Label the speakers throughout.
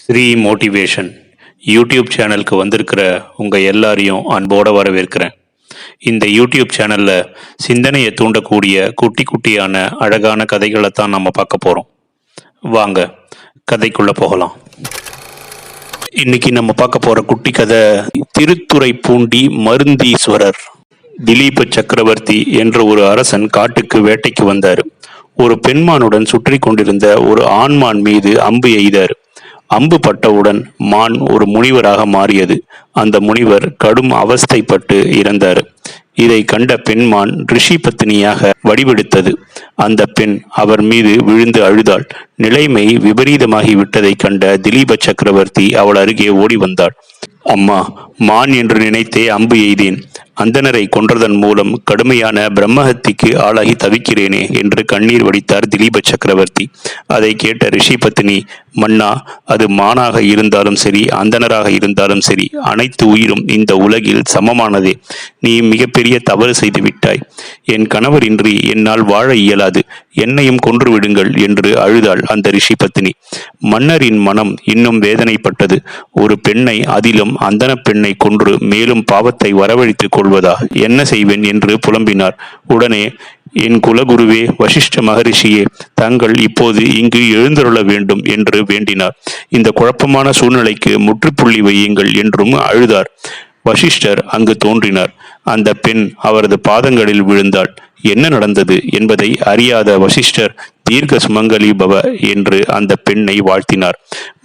Speaker 1: Sri motivation YouTube சேனலுக்கு வந்திருக்கிற உங்கள் எல்லாரையும் அன்போடு வரவேற்கிறேன். இந்த யூடியூப் சேனலில் சிந்தனையை தூண்டக்கூடிய குட்டி குட்டியான அழகான கதைகளை தான் நம்ம பார்க்க போகிறோம் வாங்க கதைக்குள்ளே போகலாம். இன்னைக்கு நம்ம பார்க்க போகிற குட்டி கதை திருத்துறை பூண்டி மருந்தீஸ்வரர். திலீப சக்கரவர்த்தி என்ற ஒரு அரசன் காட்டுக்கு வேட்டைக்கு வந்தார். ஒரு பெண்மானுடன் சுற்றி கொண்டிருந்த ஒரு ஆண்மான் மீது அம்பு எய்தார். அம்பு பட்டவுடன் மான் ஒரு முனிவராக மாறியது. அந்த முனிவர் கடும் அவஸ்தைப்பட்டு இறந்தார். இதை கண்ட பெண்மான் ரிஷி பத்தினியாக வடிவெடுத்தது. அந்த பெண் அவர் மீது விழுந்து அழுதாள். நிலைமை விபரீதமாகி விட்டதை கண்ட திலீப சக்கரவர்த்தி அவள் அருகே ஓடி வந்தாள். அம்மா மான் என்று நினைத்தே அம்பு எய்தேன். அந்தனரை கொன்றதன் மூலம் கடுமையான பிரம்மஹத்திக்கு ஆளாகி தவிக்கிறேனே என்று கண்ணீர் வடித்தார் திலீப சக்கரவர்த்தி. அதை கேட்ட ரிஷி பத்தினி மன்னா அது மானாக இருந்தாலும் சரி அந்தனராக இருந்தாலும் சரி அனைத்து உயிரும் இந்த உலகில் சமமானதே. நீ மிகப்பெரிய தவறு செய்து விட்டாய். என் கணவர் இன்றி என்னால் வாழ இயலாது. என்னையும் கொன்று விடுங்கள் என்று அழுதாள் அந்த ரிஷி பத்தினி. மன்னரின் மனம் இன்னும் வேதனைப்பட்டது. ஒரு பெண்ணை அதிலும் அந்தன பெண்ணை கொன்று மேலும் பாவத்தை வரவழைத்துக் கொள்வதா? என்ன செய்வேன் என்று புலம்பினார். உடனே என் குலகுருவே வசிஷ்ட மகரிஷியே தாங்கள் இப்போது இங்கு எழுந்தருள வேண்டும் என்று வேண்டினார். இந்த குழப்பமான சூழ்நிலைக்கு முற்றுப்புள்ளி வையுங்கள் என்றும் அழுதார். வசிஷ்டர் அங்கு தோன்றினார். அந்த பெண் அவரது பாதங்களில் விழுந்தாள். என்ன நடந்தது என்பதை அறியாத வசிஷ்டர் தீர்க்க சுமங்கலி பவ என்று அந்த பெண்ணை வாழ்த்தினார்.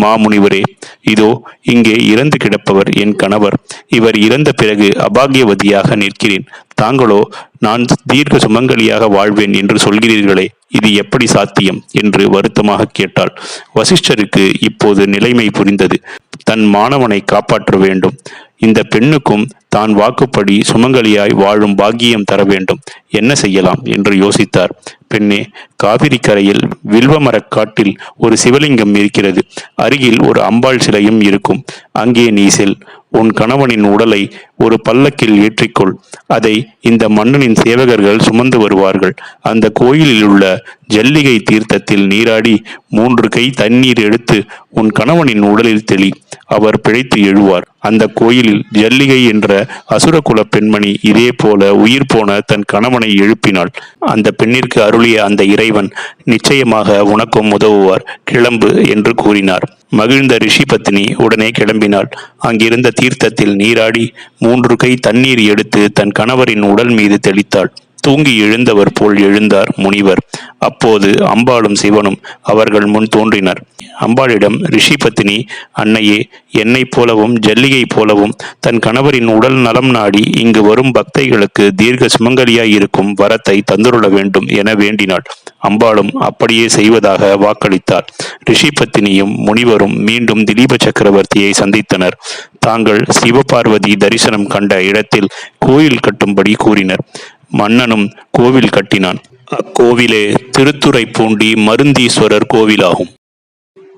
Speaker 1: மாமுனிவரே இதோ இங்கே இறந்து கிடப்பவர் என் கணவர். இவர் இறந்த பிறகு அபாகியவதியாக நிற்கிறேன். தாங்களோ நான் தீர்க்க சுமங்கலியாக வாழ்வேன் என்று சொல்கிறீர்களே இது எப்படி சாத்தியம்? என்று வருத்தமாக கேட்டாள். வசிஷ்டருக்கு இப்போது நிலைமை புரிந்தது. தன் மாணவனை காப்பாற்ற வேண்டும். இந்த பெண்ணுக்கும் தான் வாக்குப்படி சுமங்கலியாய் வாழும் பாக்கியம் தர வேண்டும். என்ன செய்யலாம்? என்று யோசித்தார். பெண்ணே காவிரி கரையில் வில்வமரக் காட்டில் ஒரு சிவலிங்கம் இருக்கிறது. அருகில் ஒரு அம்பாள் சிலையும் இருக்கும். அங்கே நீ செல். உன் கணவனின் உடலை ஒரு பல்லக்கில் ஏற்றிக்கொள். அதை இந்த மன்னனின் சேவகர்கள் சுமந்து வருவார்கள். அந்த கோயிலில் உள்ள ஜல்லிகை தீர்த்தத்தில் நீராடி மூன்று கை தண்ணீர் எடுத்து உன் கணவனின் உடலில் தெளி. அவர் பிழைத்து எழுவார். அந்த கோயிலில் ஜல்லிகை என்ற அசுரகுல பெண்மணி இதே போல உயிர் போன தன் கணவனை எழுப்பினாள். அந்த பெண்ணிற்கு அருளிய அந்த இறைவன் நிச்சயமாக உனக்கும் உதவுவார் கிளம்பு என்று கூறினார். மகிழ்ந்த ரிஷி பத்தினி உடனே கிளம்பினாள். அங்கிருந்த தீர்த்தத்தில் நீராடி மூன்று கை தண்ணீர் எடுத்து தன் கணவரின் உடல் மீது தெளித்தாள். தூங்கி எழுந்தவர் போல் எழுந்தார் முனிவர். அப்போது அம்பாளும் சிவனும் அவர்கள் முன் தோன்றினர். அம்பாளிடம் ரிஷி பத்தினி அன்னையே என்னைப் போலவும் ஜல்லிகை போலவும் தன் கணவரின் உடல் நலம் நாடி இங்கு வரும் பக்தைகளுக்கு தீர்க்க சுமங்கலியாய் இருக்கும் வரத்தை தந்துருள வேண்டும் என வேண்டினாள். அம்பாளும் அப்படியே செய்வதாக வாக்களித்தார் ரிஷி பத்தினியும் முனிவரும் மீண்டும் திலீப சக்கரவர்த்தியை சந்தித்தனர். தாங்கள் சிவபார்வதி தரிசனம் கண்ட இடத்தில் கோயில் கட்டும்படி கூறினர். மன்னனும் கோவில் கட்டினான். அக்கோவிலே திருத்துறைப்பூண்டி மருந்தீஸ்வரர் கோவிலாகும்.